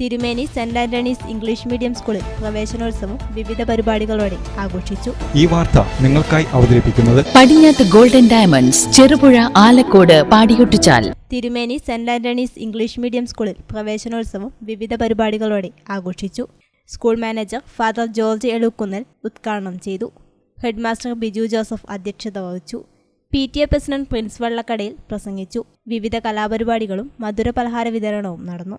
തിരുമേനി saint Antony's English medium സ്കൂളിൽ പ്രവേശനോത്സവം വിവിധ പരിപാടികളോടെ ആഘോഷിച്ചു. ഈ വാർത്ത നിങ്ങൾക്കായി അവതരിപ്പിക്കുന്നത് Padinjath golden diamonds Cherupuzha Alakode Padiyottuchal. Thirumeni saint Antony's English medium സ്കൂളിൽ പ്രവേശനോത്സവം വിവിധ പരിപാടികളോടെ ആഘോഷിച്ചു. School manager father George Elukkunnel ഉദ്ഘാടനം ചെയ്തു. ഹെഡ്മാസ്റ്റർ ബിജു ജോസഫ് അധ്യക്ഷത വഹിച്ചു. P T A president Prince വള്ളക്കടയിൽ പ്രസംഗിച്ചു. വിവിധ കലാപരിപാടികളും മധുര പലഹാര വിതരണവും നടന്നു.